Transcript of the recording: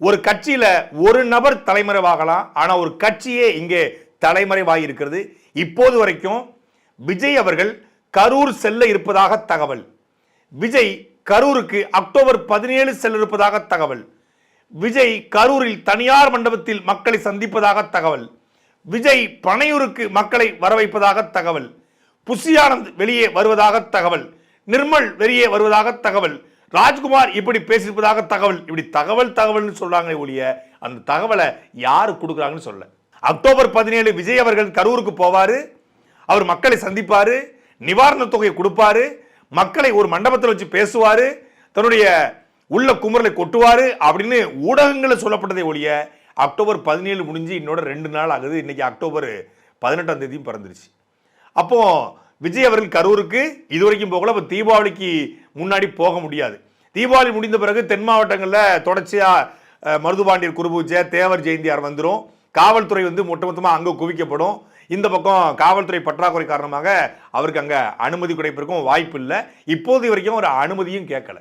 ஒரு கட்சியில் ஒரு நபர் தலைமறைவாகலாம் ஆனால் ஒரு கட்சியே இங்கே தலைமறைவாகி இருக்கிறது இப்போது வரைக்கும் விஜய் அவர்கள் கரூர் செல்ல இருப்பதாக தகவல். விஜய் கரூருக்கு அக்டோபர் பதினேழு செல்ல இருப்பதாக தகவல். விஜய் கரூரில் தனியார் மண்டபத்தில் மக்களை சந்திப்பதாக தகவல். விஜய் பனையூருக்கு மக்களை வரவைப்பதாக தகவல். புஷியானந்த் வெளியே வருவதாக தகவல். நிர்மல் வெளியே வருவதாக தகவல். ராஜ்குமார் இப்படி பேசியிருப்பதாக தகவல். இப்படி தகவல் தகவல்னு சொல்கிறாங்களே ஒழிய அந்த தகவலை யாரு கொடுக்குறாங்கன்னு சொல்ல அக்டோபர் பதினேழு விஜய் அவர்கள் கரூருக்கு போவாரு அவர் மக்களை சந்திப்பாரு நிவாரணத் தொகையை கொடுப்பாரு மக்களை ஒரு மண்டபத்தில் வச்சு பேசுவாரு தன்னுடைய உள்ள குமரலை கொட்டுவாரு அப்படின்னு ஊடகங்களில் சொல்லப்பட்டதை ஒழிய அக்டோபர் பதினேழு முடிஞ்சு இன்னோட ரெண்டு நாள் ஆகுது. இன்னைக்கு அக்டோபர் பதினெட்டாம் தேதியும் பிறந்துருச்சு. அப்போ விஜய் அவர்கள் கரூருக்கு இதுவரைக்கும் போகல இப்போ தீபாவளிக்கு முன்னாடி போக முடியாது. தீபாவளி முடிந்த பிறகு தென் மாவட்டங்களில் தொடர்ச்சியாக மருதுபாண்டியர் குருபூஜை தேவர் ஜெயந்தியார் வந்துடும் காவல்துறை வந்து ஒட்டுமொத்தமாக அங்கே குவிக்கப்படும். இந்த பக்கம் காவல்துறை பற்றாக்குறை காரணமாக அவருக்கு அங்கே அனுமதி கிடைப்பதற்கும் வாய்ப்பு இல்லை. இப்போது வரைக்கும் ஒரு அனுமதியும் கேட்கல.